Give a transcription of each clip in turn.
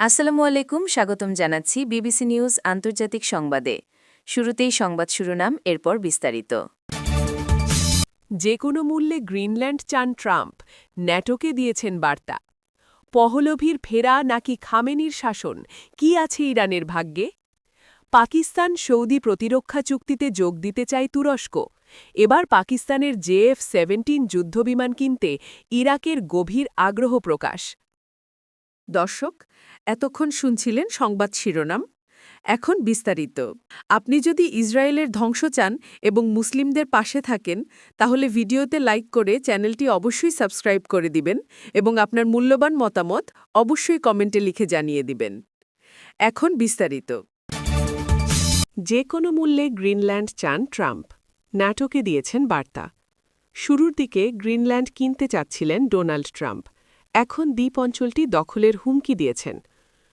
আসসালামু আলাইকুম, স্বাগতম জানাচ্ছি বিবিসি নিউজ আন্তর্জাতিক সংবাদে। শুরুতেই সংবাদ শিরোনাম, এরপর বিস্তারিত। যে কোনো মূল্যে গ্রিনল্যান্ড চান ট্রাম্প, ন্যাটোকে দিয়েছেন বার্তা। পহলভীর ফেরা নাকি খামেনির শাসন, কি আছে ইরানের ভাগ্যে? পাকিস্তান সৌদি প্রতিরক্ষা চুক্তিতে যোগ দিতে চায় তুরস্ক। এবার পাকিস্তানের জেএফ সেভেন্টিন যুদ্ধবিমান কিনতে ইরাকের গভীর আগ্রহ প্রকাশ। দর্শক, এতক্ষণ শুনছিলেন সংবাদ শিরোনাম। এখন বিস্তারিত। আপনি যদি ইসরায়েলের ধ্বংস চান এবং মুসলিমদের পাশে থাকেন, তাহলে ভিডিওতে লাইক করে চ্যানেলটি অবশ্যই সাবস্ক্রাইব করে দিবেন এবং আপনার মূল্যবান মতামত অবশ্যই কমেন্টে লিখে জানিয়ে দিবেন। এখন বিস্তারিত। যে কোনো মূল্যে গ্রিনল্যান্ড চান ট্রাম্প। ন্যাটোকে দিয়েছেন বার্তা। শুরুর দিকে গ্রিনল্যান্ড কিনতে চাচ্ছিলেন ডোনাল্ড ট্রাম্প। এখন দ্বীপ অঞ্চলটি দখলের হুমকি দিয়েছেন।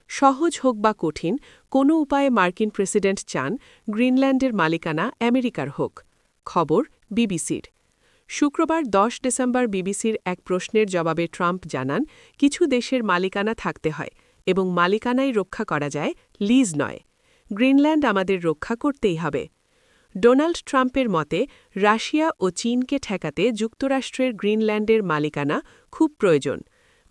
সহজ হোক বা কঠিন, কোনো উপায়ে মার্কিন প্রেসিডেন্ট চান গ্রিনল্যান্ডের মালিকানা আমেরিকার হোক। খবর, বিবিসির। শুক্রবার দশ ডিসেম্বর বিবিসির এক প্রশ্নের জবাবে ট্রাম্প জানান, কিছু দেশের মালিকানা থাকতে হয় এবং মালিকানাই রক্ষা করা যায়, লিজ নয়। গ্রিনল্যান্ড আমাদের রক্ষা করতেই হবে। ডোনাল্ড ট্রাম্পের মতে, রাশিয়া ও চীনকে ঠেকাতে যুক্তরাষ্ট্রের গ্রিনল্যান্ডের মালিকানা খুব প্রয়োজন।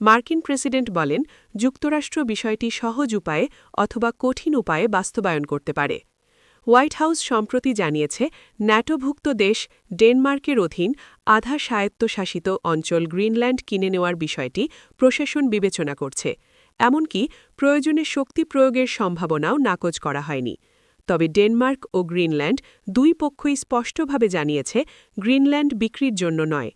মার্কিন প্রেসিডেন্ট বলেন, যুক্তরাষ্ট্র বিষয়টি সহজ উপায়ে অথবা কঠিন উপায়ে বাস্তবায়ন করতে পারে। হোয়াইট হাউস সম্প্রতি জানিয়েছে, ন্যাটোভুক্ত দেশ ডেনমার্কের অধীন আধা স্বায়ত্তশাসিত অঞ্চল গ্রিনল্যান্ড কিনে নেওয়ার বিষয়টি প্রশাসন বিবেচনা করছে। এমনকি প্রয়োজনে শক্তি প্রয়োগের সম্ভাবনাও নাকচ করা হয়নি। তবে ডেনমার্ক ও গ্রিনল্যান্ড দুই পক্ষই স্পষ্টভাবে জানিয়েছে, গ্রিনল্যান্ড বিক্রির জন্য নয়।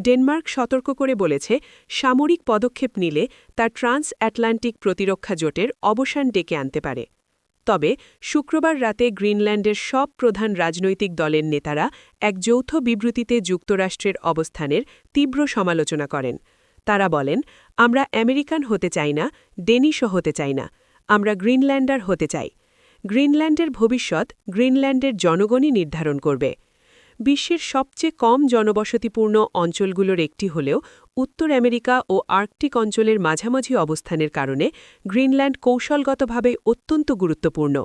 ডেনমার্ক সতর্ক করে বলেছে, সামরিক পদক্ষেপ নিলে তা ট্রান্স অ্যাটলান্টিক প্রতিরক্ষা জোটের অবসান ডেকে আনতে পারে। তবে, শুক্রবার রাতে গ্রিনল্যান্ডের সব প্রধান রাজনৈতিক দলের নেতারা এক যৌথ বিবৃতিতে যুক্তরাষ্ট্রের অবস্থানের তীব্র সমালোচনা করেন। তারা বলেন, আমরা আমেরিকান হতে চাই না, ডেনিশও হতে চাই না, আমরা গ্রিনল্যান্ডার হতে চাই। গ্রিনল্যান্ডের ভবিষ্যৎ গ্রিনল্যান্ডের জনগণই নির্ধারণ করবে। বিশ্বের সবচেয়ে কম জনবসতিপূর্ণ অঞ্চলগুলোর একটি হলেও উত্তর আমেরিকা ও আর্কটিক অঞ্চলের মাঝামাঝি অবস্থানের কারণে গ্রিনল্যান্ড কৌশলগতভাবে অত্যন্ত গুরুত্বপূর্ণ।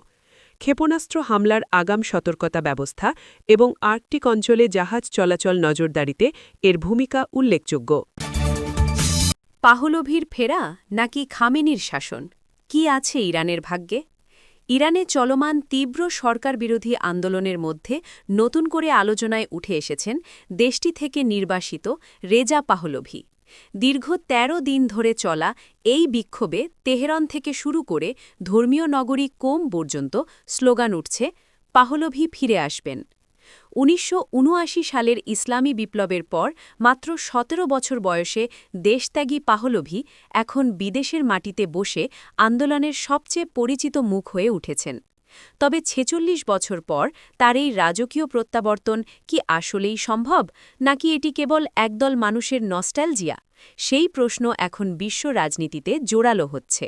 ক্ষেপণাস্ত্র হামলার আগাম সতর্কতা ব্যবস্থা এবং আর্কটিক অঞ্চলে জাহাজ চলাচল নজরদারিতে এর ভূমিকা উল্লেখযোগ্য। পাহলভীর ফেরা নাকি খামেনির শাসন? কি আছে ইরানের ভাগ্যে? ইরানে চলমান তীব্র সরকার বিরোধী আন্দোলনের মধ্যে নতুন করে আলোচনায় উঠে এসেছেন দেশটি থেকে নির্বাসিত রেজা পাহলভি। দীর্ঘ ১৩ দিন ধরে চলা এই বিক্ষোভে তেহরন থেকে শুরু করে ধর্মীয় নগরী কোম পর্যন্ত স্লোগান উঠছে, পাহলভি ফিরে আসবেন। উনিশশো উনআশি সালের ইসলামী বিপ্লবের পর মাত্র সতেরো বছর বয়সে দেশত্যাগী পাহলভি এখন বিদেশের মাটিতে বসে আন্দোলনের সবচেয়ে পরিচিত মুখ হয়ে উঠেছেন। তবে ছেচল্লিশ বছর পর তার এই রাজকীয় প্রত্যাবর্তন কি আসলেই সম্ভব, নাকি এটি কেবল একদল মানুষের নস্টালজিয়া? সেই প্রশ্ন এখন বিশ্ব রাজনীতিতে জোরালো হচ্ছে।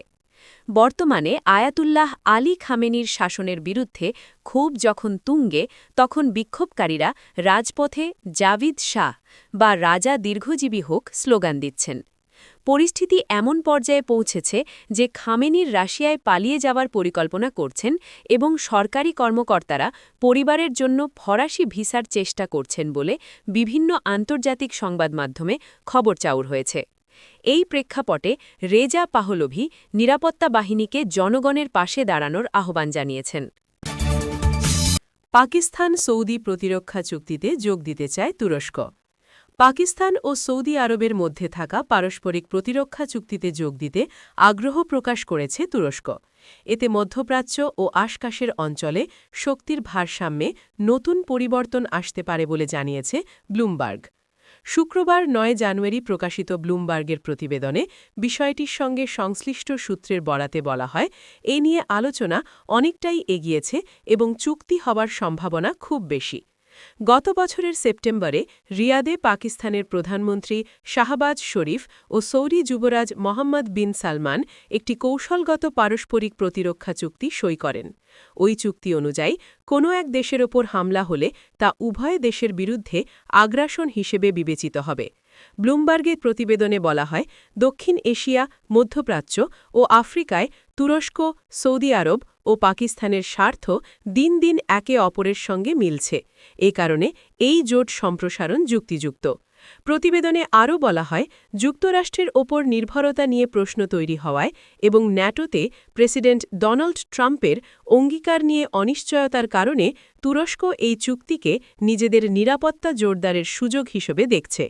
বর্তমানে আয়াতুল্লাহ আলী খামেনির শাসনের বিরুদ্ধে ক্ষোভ যখন তুঙ্গে, তখন বিক্ষোভকারীরা রাজপথে জাভিদ শাহ বা রাজা দীর্ঘজীবী হোক স্লোগান দিচ্ছেন। পরিস্থিতি এমন পর্যায়ে পৌঁছেছে যে খামেনির রাশিয়ায় পালিয়ে যাওয়ার পরিকল্পনা করছেন এবং সরকারি কর্মকর্তারা পরিবারের জন্য ফরাসি ভিসার চেষ্টা করছেন বলে বিভিন্ন আন্তর্জাতিক সংবাদ মাধ্যমে খবর চাউর হয়েছে। এই প্রেক্ষাপটে রেজা পাহলভি নিরাপত্তা বাহিনীকে জনগণের পাশে দাঁড়ানোর আহ্বান জানিয়েছেন। পাকিস্তান সৌদি প্রতিরক্ষা চুক্তিতে যোগ দিতে চায় তুরস্ক। পাকিস্তান ও সৌদি আরবের মধ্যে থাকা পারস্পরিক প্রতিরক্ষা চুক্তিতে যোগ দিতে আগ্রহ প্রকাশ করেছে তুরস্ক। এতে মধ্যপ্রাচ্য ও আশকাশের অঞ্চলে শক্তির ভারসাম্যে নতুন পরিবর্তন আসতে পারে বলে জানিয়েছে ব্লুমবার্গ। শুক্রবার নয় জানুয়ারি প্রকাশিত ব্লুমবার্গের প্রতিবেদনে বিষয়টির সঙ্গে সংশ্লিষ্ট সূত্রের বরাতে বলা হয়, এ নিয়ে আলোচনা অনেকটাই এগিয়েছে এবং চুক্তি হবার সম্ভাবনা খুব বেশি। গত বছরের সেপ্টেম্বরে রিয়াদে পাকিস্তানের প্রধানমন্ত্রী শাহবাজ শরীফ ও সৌদি যুবরাজ মোহাম্মদ বিন সালমান একটি কৌশলগত পারস্পরিক প্রতিরক্ষা চুক্তি সই করেন। ওই চুক্তি অনুযায়ী কোনো এক দেশের ওপর হামলা হলে তা উভয় দেশের বিরুদ্ধে আগ্রাসন হিসেবে বিবেচিত হবে। ব্লুমবার্গের প্রতিবেদনে বলা হয়, দক্ষিণ এশিয়া, মধ্যপ্রাচ্য ও আফ্রিকায় তুরস্ক, সৌদি আরব ও পাকিস্তানের স্বার্থ দিন দিন একে অপরের সঙ্গে মিলছে। এ কারণে এই জোট সম্প্রসারণ যুক্তিযুক্ত। প্রতিবেদনে আরও বলা হয়, যুক্তরাষ্ট্রের ওপর নির্ভরতা নিয়ে প্রশ্ন তৈরি হওয়ায় এবং ন্যাটোতে প্রেসিডেন্ট ডোনাল্ড ট্রাম্পের অঙ্গীকার নিয়ে অনিশ্চয়তার কারণে তুরস্ক এই চুক্তিকে নিজেদের নিরাপত্তা জোরদারের সুযোগ হিসেবে দেখছে।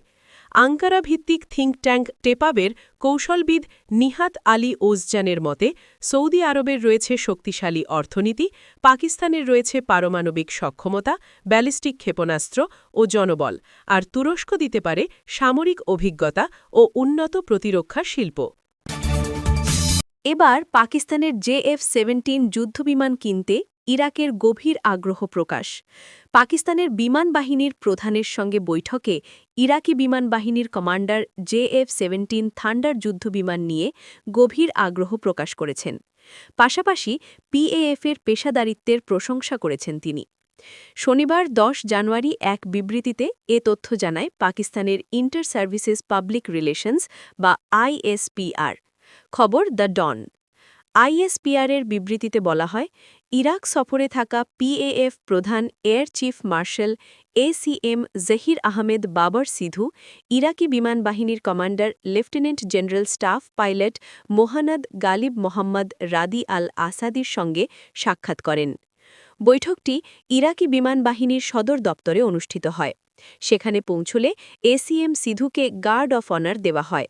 আঙ্কারা ভিত্তিক থিঙ্ক ট্যাঙ্ক টেপাবের কৌশলবিদ নিহাত আলী ওজজানের মতে, সৌদি আরবের রয়েছে শক্তিশালী অর্থনীতি, পাকিস্তানের রয়েছে পারমাণবিক সক্ষমতা, ব্যালিস্টিক ক্ষেপণাস্ত্র ও জনবল, আর তুরস্ক দিতে পারে সামরিক অভিজ্ঞতা ও উন্নত প্রতিরক্ষা শিল্প। এবার পাকিস্তানের জেএফ সেভেন্টিন যুদ্ধবিমান কিনতে ইরাকের গভীর আগ্রহ প্রকাশ। পাকিস্তানের বিমান বাহিনীর প্রধানের সঙ্গে বৈঠকে ইরাকি বিমান বাহিনীর কমান্ডার জেএফ সেভেন্টিন থান্ডার যুদ্ধবিমান নিয়ে গভীর আগ্রহ প্রকাশ করেছেন। পাশাপাশি পিএএফের পেশাদারিত্বের প্রশংসা করেছেন তিনি। শনিবার ১০ জানুয়ারি এক বিবৃতিতে এ তথ্য জানায় পাকিস্তানের ইন্টার সার্ভিসেস পাবলিক রিলেশনস বা আইএসপিআর খবর দ্য ডন। আইএসপিআরের বিবৃতিতে বলা হয়, ইরাক সফরে থাকা পিএএফ প্রধান air chief marshal ACM Zaheer Ahmed Babar Sidhu, Iraqi বিমান বাহিনীর commander lieutenant general staff pilot Mohanad Ghalib Mohammed Radi Al আসাদির সঙ্গে সাক্ষাৎ করেন। বৈঠকটি ইরাকি বিমান বাহিনীর সদর দপ্তরে অনুষ্ঠিত হয়। সেখানে পৌঁছলে এসিএম সিধুকে গার্ড অফ অনার দেওয়া হয়।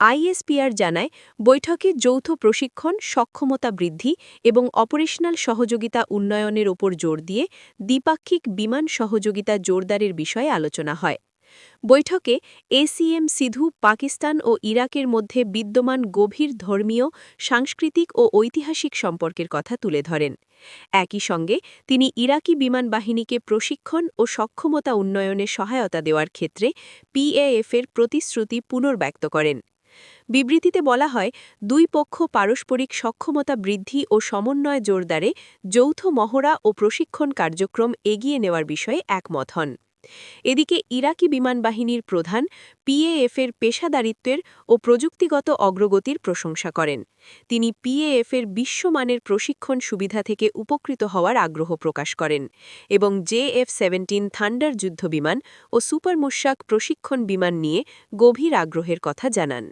আইএসপিআর জানায়, বৈঠকে যৌথ প্রশিক্ষণ, সক্ষমতা বৃদ্ধি এবং অপারেশনাল সহযোগিতা উন্নয়নের ওপর জোর দিয়ে দ্বিপাক্ষিক বিমান সহযোগিতা জোরদারের বিষয়ে আলোচনা হয়। বৈঠকে এসিএম সিধু, পাকিস্তান ও ইরাকের মধ্যে বিদ্যমান গভীর ধর্মীয়, সাংস্কৃতিক ও ঐতিহাসিক সম্পর্কের কথা তুলে ধরেন। একই সঙ্গে তিনি ইরাকি বিমান বাহিনীকে প্রশিক্ষণ ও সক্ষমতা উন্নয়নে সহায়তা দেওয়ার ক্ষেত্রে পিএএফের প্রতিশ্রুতি পুনর্ব্যক্ত করেন। বিবৃতিতে বলা হয়, দুই পক্ষ পারস্পরিক সক্ষমতা বৃদ্ধি ও সমন্বয় জোরদারে যৌথ মহড়া ও প্রশিক্ষণ কার্যক্রম এগিয়ে নেওয়ার বিষয়ে একমত হন। এদিকে ইরাকি বিমান বাহিনীর প্রধান পিএএফের পেশাদারিত্বের ও প্রযুক্তিগত অগ্রগতির প্রশংসা করেন। তিনি পিএএফের বিশ্বমানের প্রশিক্ষণ সুবিধা থেকে উপকৃত হওয়ার আগ্রহ প্রকাশ করেন এবং জেএফ সেভেন্টিন থান্ডার যুদ্ধবিমান ও সুপার মুশাক প্রশিক্ষণ বিমান নিয়ে গভীর আগ্রহের কথা জানান।